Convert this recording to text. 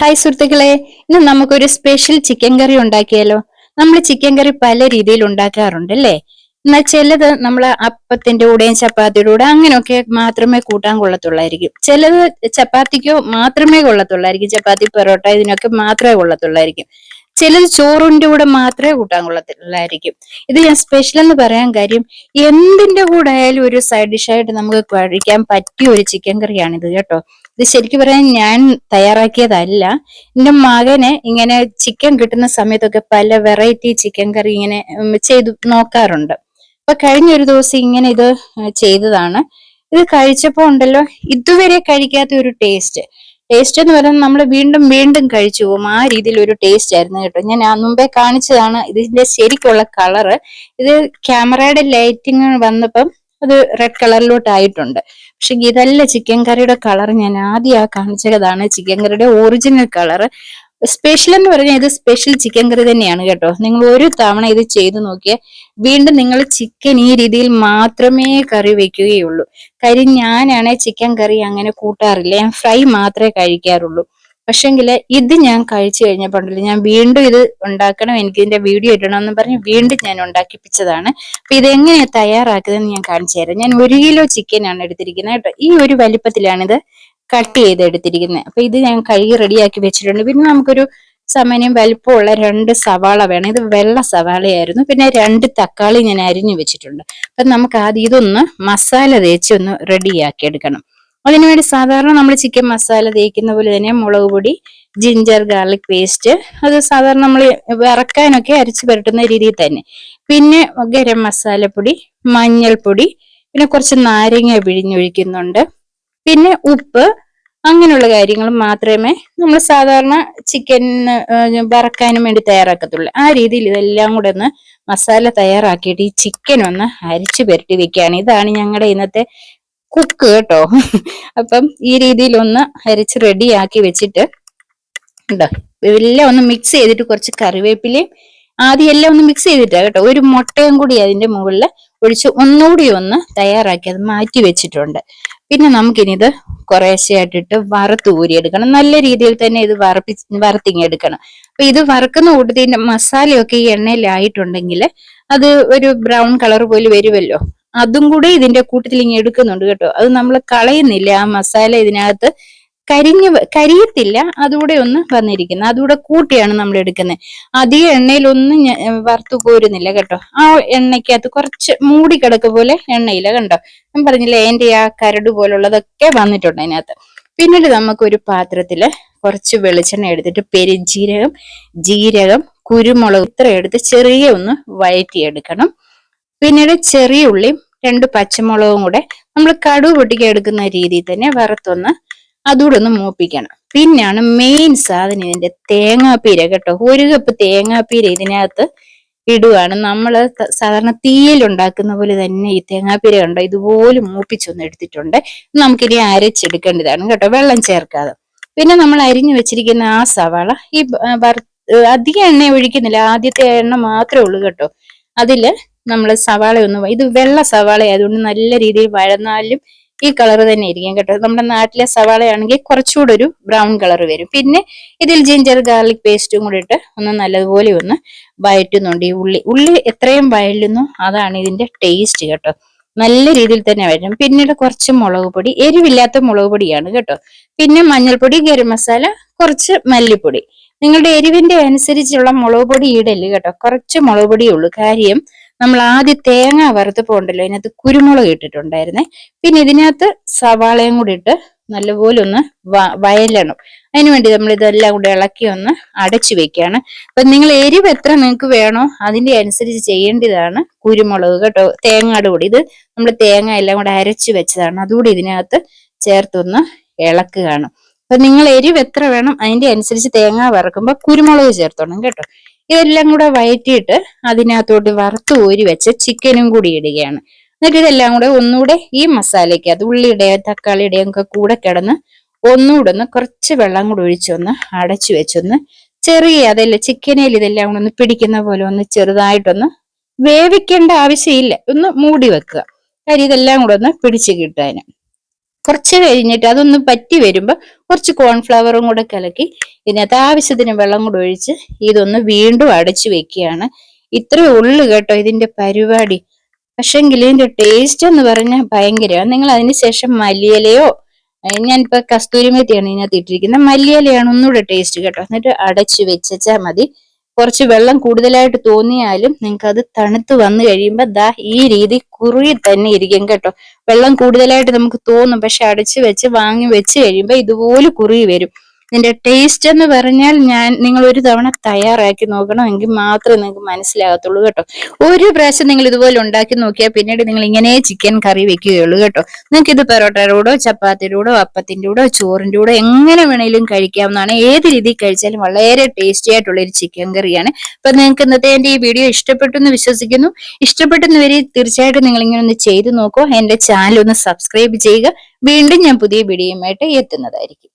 Hi സുഹൃത്തുക്കളെ ഇന്ന് നമുക്കൊരു സ്പെഷ്യൽ ചിക്കൻ കറി ഉണ്ടാക്കിയാലോ? നമ്മൾ ചിക്കൻ കറി പല രീതിയിൽ ഉണ്ടാക്കാറുണ്ട് അല്ലേ? എന്നാൽ ചിലത് നമ്മൾ അപ്പത്തിന്റെ കൂടെയും ചപ്പാത്തിയുടെ കൂടെ അങ്ങനെയൊക്കെ മാത്രമേ കൂട്ടാൻ കൊള്ളത്തുള്ളായിരിക്കും. ചിലത് ചപ്പാത്തിക്കോ മാത്രമേ കൊള്ളത്തുള്ളായിരിക്കും. ചപ്പാത്തി പൊറോട്ട ഇതിനൊക്കെ മാത്രമേ കൊള്ളത്തുള്ളായിരിക്കും. ചിലത് ചോറിന്റെ കൂടെ മാത്രമേ കൂട്ടാൻ കൊള്ളത്തുള്ളായിരിക്കും. ഇത് ഞാൻ സ്പെഷ്യൽ എന്ന് പറയാൻ കാര്യം എന്തിന്റെ കൂടെ ആയാലും ഒരു സൈഡ് ഡിഷായിട്ട് നമുക്ക് കഴിക്കാൻ പറ്റിയ ഒരു ചിക്കൻ കറിയാണിത് കേട്ടോ. ഇത് ശരിക്കും പറയാൻ ഞാൻ തയ്യാറാക്കിയതല്ല. എന്റെ മകന് ഇങ്ങനെ ചിക്കൻ കിട്ടുന്ന സമയത്തൊക്കെ പല വെറൈറ്റി ചിക്കൻ കറി ഇങ്ങനെ ചെയ്തു നോക്കാറുണ്ട്. അപ്പൊ കഴിഞ്ഞ ഒരു ദിവസം ഇങ്ങനെ ഇത് ചെയ്തതാണ്. ഇത് കഴിച്ചപ്പോ ഉണ്ടല്ലോ ഇതുവരെ കഴിക്കാത്ത ഒരു ടേസ്റ്റ് ടേസ്റ്റ് എന്ന് പറയുന്നത് നമ്മൾ വീണ്ടും വീണ്ടും കഴിച്ചു പോകും. ആ രീതിയിൽ ഒരു ടേസ്റ്റ് ആയിരുന്നു കേട്ടോ. ഞാൻ മുമ്പേ കാണിച്ചതാണ് ഇതിന്റെ ശരിക്കുള്ള കളറ് ഇത് ക്യാമറയുടെ ലൈറ്റിങ് വന്നപ്പം അത് റെഡ് കളറിലോട്ട് ആയിട്ടുണ്ട് പക്ഷെ ഇതല്ല ചിക്കൻ കറിയുടെ കളർ ഞാൻ ആദ്യം ആ കാണിച്ചതാണ്. ചിക്കൻ കറിയുടെ ഒറിജിനൽ കളർ സ്പെഷ്യൽ എന്ന് പറഞ്ഞാൽ ഇത് സ്പെഷ്യൽ ചിക്കൻ കറി തന്നെയാണ് കേട്ടോ. നിങ്ങൾ ഒരു തവണ ഇത് ചെയ്തു നോക്കിയാൽ വീണ്ടും നിങ്ങൾ ചിക്കൻ ഈ രീതിയിൽ മാത്രമേ കറി വെക്കുകയുള്ളൂ. കാര്യം ഞാനാണെ ചിക്കൻ കറി അങ്ങനെ കൂട്ടാറില്ല. ഞാൻ ഫ്രൈ മാത്രമേ കഴിക്കാറുള്ളൂ. പക്ഷെങ്കിൽ ഇത് ഞാൻ കഴിച്ചു കഴിഞ്ഞപ്പോണ്ടല്ലോ ഞാൻ വീണ്ടും ഇത് ഉണ്ടാക്കണം എനിക്ക് ഇതിന്റെ വീഡിയോ ഇടണമെന്ന് പറഞ്ഞ് വീണ്ടും ഞാൻ ഉണ്ടാക്കിപ്പിച്ചതാണ്. അപ്പൊ ഇതെങ്ങനെയാ തയ്യാറാക്കുന്നതെന്ന് ഞാൻ കാണിച്ചു തരാം. ഞാൻ ഒരു കിലോ ചിക്കൻ ആണ് എടുത്തിരിക്കുന്നത് കേട്ടോ. ഈ ഒരു വലിപ്പത്തിലാണിത് കട്ട് ചെയ്ത് എടുത്തിരിക്കുന്നത് അപ്പൊ ഇത് ഞാൻ കഴുകി റെഡിയാക്കി വെച്ചിട്ടുണ്ട്. പിന്നെ നമുക്കൊരു സമയം വലിപ്പമുള്ള രണ്ട് സവാള വേണം. ഇത് വെള്ള സവാളയായിരുന്നു. പിന്നെ രണ്ട് തക്കാളി ഞാൻ അരിഞ്ഞു വെച്ചിട്ടുണ്ട്. അപ്പൊ നമുക്ക് ആദ്യം ഇതൊന്ന് മസാല തേച്ച് ഒന്ന് റെഡിയാക്കി എടുക്കണം. അതിനുവേണ്ടി സാധാരണ നമ്മൾ ചിക്കൻ മസാല തേക്കുന്ന പോലെ തന്നെ മുളക് പൊടി ജിഞ്ചർ ഗാർലിക് പേസ്റ്റ് അത് സാധാരണ നമ്മൾ വിറക്കാനൊക്കെ അരച്ച് പുരട്ടുന്ന രീതിയിൽ തന്നെ. പിന്നെ ഗരം മസാലപ്പൊടി മഞ്ഞൾപ്പൊടി പിന്നെ കുറച്ച് നാരങ്ങ പിഴിഞ്ഞൊഴിക്കുന്നുണ്ട്. പിന്നെ ഉപ്പ് അങ്ങനെയുള്ള കാര്യങ്ങൾ മാത്രമേ നമ്മൾ സാധാരണ ചിക്കൻ വറക്കാനും വേണ്ടി തയ്യാറാക്കത്തുള്ളൂ. ആ രീതിയിൽ ഇതെല്ലാം കൂടെ ഒന്ന് മസാല തയ്യാറാക്കിയിട്ട് ഈ ചിക്കൻ ഒന്ന് അരിച്ചു പുരട്ടി വെക്കുകയാണ്. ഇതാണ് ഞങ്ങളുടെ ഇന്നത്തെ കുക്ക് കേട്ടോ. അപ്പം ഈ രീതിയിൽ ഒന്ന് അരിച്ച് റെഡിയാക്കി വെച്ചിട്ട് ഉണ്ടോ എല്ലാം ഒന്ന് മിക്സ് ചെയ്തിട്ട് കുറച്ച് കറിവേപ്പിലയും ആദ്യം എല്ലാം ഒന്ന് മിക്സ് ചെയ്തിട്ടാ കേട്ടോ. ഒരു മുട്ടയും കൂടി അതിന്റെ മുകളിൽ ഒഴിച്ച് ഒന്നുകൂടി ഒന്ന് തയ്യാറാക്കി അത് മാറ്റി വെച്ചിട്ടുണ്ട്. പിന്നെ നമുക്കിനിത് കുറേശ്ശെയായിട്ടിട്ട് വറുത്ത് ഊരിയെടുക്കണം. നല്ല രീതിയിൽ തന്നെ ഇത് വറപ്പി വറുത്തിങ്ങെടുക്കണം. അപ്പൊ ഇത് വറുക്കുന്ന കൂട്ടത്തിന്റെ മസാലയൊക്കെ ഈ എണ്ണയിലായിട്ടുണ്ടെങ്കിൽ അത് ഒരു ബ്രൗൺ കളർ പോലെ വരുമല്ലോ അതും കൂടി ഇതിന്റെ കൂട്ടത്തിൽ ഇങ്ങനെ എടുക്കുന്നുണ്ട് കേട്ടോ. അത് നമ്മൾ കളയുന്നില്ല ആ മസാല ഇതിനകത്ത്. കരിഞ്ഞ് കരിയത്തില്ല അതുകൂടെ ഒന്ന് വന്നിരിക്കുന്നത് അതുകൂടെ കൂട്ടിയാണ് നമ്മൾ എടുക്കുന്നത്. അധികം എണ്ണയിലൊന്നും വറുത്തു പോരുന്നില്ല കേട്ടോ. ആ എണ്ണയ്ക്കകത്ത് കുറച്ച് മൂടി കിടക്ക പോലെ എണ്ണയില്ല കണ്ടോ? ഞാൻ പറഞ്ഞില്ലേ എന്റെ ആ കരട് പോലുള്ളതൊക്കെ വന്നിട്ടുണ്ട് അതിനകത്ത്. പിന്നീട് നമുക്ക് ഒരു പാത്രത്തിൽ കുറച്ച് വെളിച്ചെണ്ണ എടുത്തിട്ട് പെരുജീരകം ജീരകം കുരുമുളക് ഇത്ര എടുത്ത് ചെറിയ ഒന്ന് വഴറ്റിയെടുക്കണം. പിന്നീട് ചെറിയ ഉള്ളിയും രണ്ട് പച്ചമുളകും കൂടെ നമ്മൾ കടുവ് പൊട്ടിക്കെടുക്കുന്ന രീതിയിൽ തന്നെ വറുത്തൊന്ന് അതുകൂടെ ഒന്ന് മൂപ്പിക്കണം. പിന്നെയാണ് മെയിൻ സാധനം ഇതിന്റെ തേങ്ങാപ്പീര കേട്ടോ. ഒരു കപ്പ് തേങ്ങാപ്പീര ഇതിനകത്ത് ഇടുകയാണ് നമ്മൾ സാധാരണ തീയിൽ ഉണ്ടാക്കുന്ന പോലെ തന്നെ ഈ തേങ്ങാപ്പീര കണ്ടോ ഇതുപോലെ മൂപ്പിച്ചൊന്ന് എടുത്തിട്ടുണ്ട്. നമുക്കിനി അരച്ചെടുക്കേണ്ടതാണ് കേട്ടോ വെള്ളം ചേർക്കാതെ. പിന്നെ നമ്മൾ അരിഞ്ഞു വെച്ചിരിക്കുന്ന ആ സവാള ഈ അധികം എണ്ണ ഒഴിക്കുന്നില്ല ആദ്യത്തെ എണ്ണ മാത്രമേ ഉള്ളൂ കേട്ടോ. അതിൽ നമ്മൾ സവാള ഒന്ന് ഇത് വെള്ള സവാള ആയതുകൊണ്ട് നല്ല രീതിയിൽ വഴന്നാലും ഈ കളർ തന്നെ ഇരിക്കും കേട്ടോ. നമ്മുടെ നാട്ടിലെ സവാളയാണെങ്കിൽ കുറച്ചുകൂടെ ഒരു ബ്രൗൺ കളർ വരും. പിന്നെ ഇതിൽ ജിഞ്ചർ ഗാർലിക് പേസ്റ്റും കൂടി ഇട്ട് ഒന്ന് നല്ലതുപോലെ ഒന്ന് വയറ്റുന്നുണ്ട് ഈ ഉള്ളി ഉള്ളി എത്രയും വയലുന്നു അതാണ് ഇതിന്റെ ടേസ്റ്റ് കേട്ടോ. നല്ല രീതിയിൽ തന്നെ വരണം പിന്നീട് കുറച്ച് മുളക് പൊടി എരിവില്ലാത്ത മുളക് പൊടിയാണ് കേട്ടോ. പിന്നെ മഞ്ഞൾപ്പൊടി ഗരം മസാല കുറച്ച് മല്ലിപ്പൊടി. നിങ്ങളുടെ എരിവിന്റെ അനുസരിച്ചുള്ള മുളക് പൊടി ഇടൽ കേട്ടോ. കുറച്ച് മുളക് പൊടിയേ ഉള്ളൂ. കാര്യം നമ്മൾ ആദ്യം തേങ്ങ വറുത്ത് പോകണ്ടല്ലോ അതിനകത്ത് കുരുമുളക് ഇട്ടിട്ടുണ്ടായിരുന്നേ. പിന്നെ ഇതിനകത്ത് സവാളയും കൂടി ഇട്ട് നല്ലപോലെ ഒന്ന് വയലണം. അതിനുവേണ്ടി നമ്മൾ ഇതെല്ലാം കൂടി ഇളക്കി ഒന്ന് അടച്ചു വെക്കുകയാണ്. അപ്പൊ നിങ്ങൾ എരിവ് എത്ര നിങ്ങൾക്ക് വേണോ അതിന്റെ അനുസരിച്ച് ചെയ്യേണ്ടതാണ് കുരുമുളക് കേട്ടോ തേങ്ങയുടെ കൂടി. ഇത് നമ്മൾ തേങ്ങ എല്ലാം കൂടെ അരച്ചു വെച്ചതാണ്. അതുകൂടി ഇതിനകത്ത് ചേർത്തൊന്ന് ഇളക്കുകയാണ്. അപ്പൊ നിങ്ങൾ എരിവ് എത്ര വേണം അതിന്റെ അനുസരിച്ച് തേങ്ങ വറക്കുമ്പോൾ കുരുമുളക് ചേർത്തോണം കേട്ടോ. ഇതെല്ലാം കൂടെ വയറ്റിയിട്ട് അതിനകത്തോട്ട് വറുത്ത് ഊരി വെച്ച ചിക്കനും കൂടി ഇടുകയാണ്. എന്നിട്ട് ഇതെല്ലാം കൂടെ ഒന്നുകൂടെ ഈ മസാലയ്ക്ക് അത് ഉള്ളിയുടെയും തക്കാളിയുടെയും ഒക്കെ കൂടെ കിടന്ന് ഒന്നുകൂടെ ഒന്ന് കുറച്ച് വെള്ളം കൂടെ ഒഴിച്ചൊന്ന് അടച്ചു വെച്ചൊന്ന് ചെറിയ അതല്ല ചിക്കനയിൽ ഇതെല്ലാം കൂടെ ഒന്ന് പിടിക്കുന്ന പോലെ ഒന്ന് ചെറുതായിട്ടൊന്ന് വേവിക്കേണ്ട ആവശ്യമില്ല. ഒന്ന് മൂടി വെക്കുക. കാര്യം ഇതെല്ലാം കൂടെ ഒന്ന് പിടിച്ച് കിട്ടാന് കുറച്ച് കഴിഞ്ഞിട്ട് അതൊന്ന് പറ്റി വരുമ്പോൾ കുറച്ച് കോൺഫ്ലവറും കൂടെ കലക്കി ഇതിനകത്ത് ആവശ്യത്തിന് വെള്ളം കൂടെ ഒഴിച്ച് ഇതൊന്ന് വീണ്ടും അടച്ചു വെക്കുകയാണ്. ഇത്രേ ഉള്ളു കേട്ടോ ഇതിന്റെ പരിപാടി. പക്ഷെങ്കിൽ ഇതിന്റെ ടേസ്റ്റ് എന്ന് പറഞ്ഞാൽ ഭയങ്കരമാണ് നിങ്ങൾ അതിന് ശേഷം മല്ലിയിലയോ ഞാനിപ്പോൾ ഞാനിപ്പോ കസ്തൂരിമേത്തിയാണ് ഇതിനകത്ത് ഇട്ടിരിക്കുന്നത്. മല്ലിയിലയാണ് ഒന്നുകൂടെ ടേസ്റ്റ് കേട്ടോ. എന്നിട്ട് അടച്ചു വെച്ചാൽ മതി. കുറച്ച് വെള്ളം കൂടുതലായിട്ട് തോന്നിയാലും നിങ്ങൾക്ക് അത് തണുത്ത് വന്നു കഴിയുമ്പോൾ ദാ ഈ രീതി കുറുകി തന്നെ ഇരിക്കും കേട്ടോ. വെള്ളം കൂടുതലായിട്ട് നമുക്ക് തോന്നും പക്ഷെ അടച്ചു വെച്ച് വാങ്ങി വെച്ച് കഴിയുമ്പോൾ ഇതുപോലെ കുറുകി വരും. ഇതിന്റെ ടേസ്റ്റ് എന്ന് പറഞ്ഞാൽ ഞാൻ നിങ്ങൾ ഒരു തവണ തയ്യാറാക്കി നോക്കണമെങ്കിൽ മാത്രമേ നിങ്ങൾക്ക് മനസ്സിലാകത്തുള്ളൂ കേട്ടോ. ഒരു പ്രാവശ്യം നിങ്ങൾ ഇതുപോലെ ഉണ്ടാക്കി നോക്കിയാൽ പിന്നീട് നിങ്ങൾ ഇങ്ങനെ ചിക്കൻ കറി വെക്കുകയുള്ളൂ കേട്ടോ. നിങ്ങൾക്ക് ഇത് പെറോട്ടയുടെ ചപ്പാത്തിയുടെ കൂടോ അപ്പത്തിന്റെ കൂടോ ചോറിന്റെ കൂടോ എങ്ങനെ വേണേലും കഴിക്കാവുന്നതാണ്. ഏത് രീതിയിൽ കഴിച്ചാലും വളരെ ടേസ്റ്റി ആയിട്ടുള്ള ഒരു ചിക്കൻ കറിയാണ്. അപ്പൊ നിങ്ങൾക്ക് ഇന്നത്തെ എന്റെ ഈ വീഡിയോ ഇഷ്ടപ്പെട്ടു എന്ന് വിശ്വസിക്കുന്നു. ഇഷ്ടപ്പെട്ടെന്ന് വരെ തീർച്ചയായിട്ടും നിങ്ങൾ ഇങ്ങനെ ഒന്ന് ചെയ്തു നോക്കൂ. എന്റെ ചാനൽ ഒന്ന് സബ്സ്ക്രൈബ് ചെയ്യുക. വീണ്ടും ഞാൻ പുതിയ വീഡിയോയുമായിട്ട് എത്തുന്നതായിരിക്കും.